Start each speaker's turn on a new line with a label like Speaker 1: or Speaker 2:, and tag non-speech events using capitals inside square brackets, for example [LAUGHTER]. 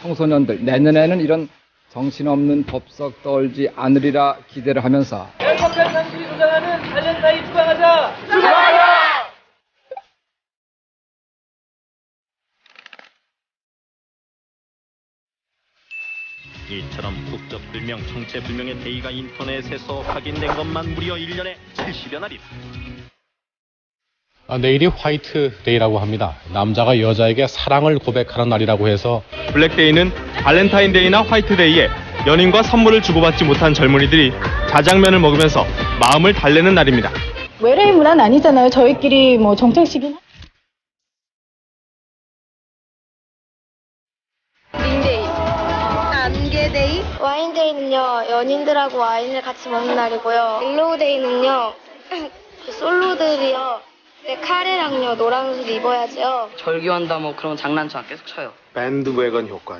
Speaker 1: 청소년들 내년에는 이런 정신없는 법석 떨지 않으리라 기대를 하면서
Speaker 2: 행복한 당신이 주장하는 발렌타인 추방하자!
Speaker 3: 이처럼 국적불명, 정체불명의 데이가 인터넷에서 확인된 것만 무려 1년에 70여 날이다.
Speaker 4: 아, 내일이 화이트데이라고 합니다. 남자가 여자에게 사랑을 고백하는 날이라고 해서
Speaker 5: 블랙데이는 발렌타인데이나 화이트데이에 연인과 선물을 주고받지 못한 젊은이들이 자장면을 먹으면서 마음을 달래는 날입니다.
Speaker 6: 외래인 문화는 아니잖아요. 저희끼리 뭐
Speaker 7: 링데이, 안개데이, 와인데이는요 연인들하고 와인을 같이 먹는 날이고요. 옐로우데이는요 [LAUGHS] 그 솔로들이요 네, 카레랑요 노란 옷을 입어야죠.
Speaker 8: 절규한다 뭐 그런 장난쳐 계속 쳐요.
Speaker 9: 밴드웨건 효과지.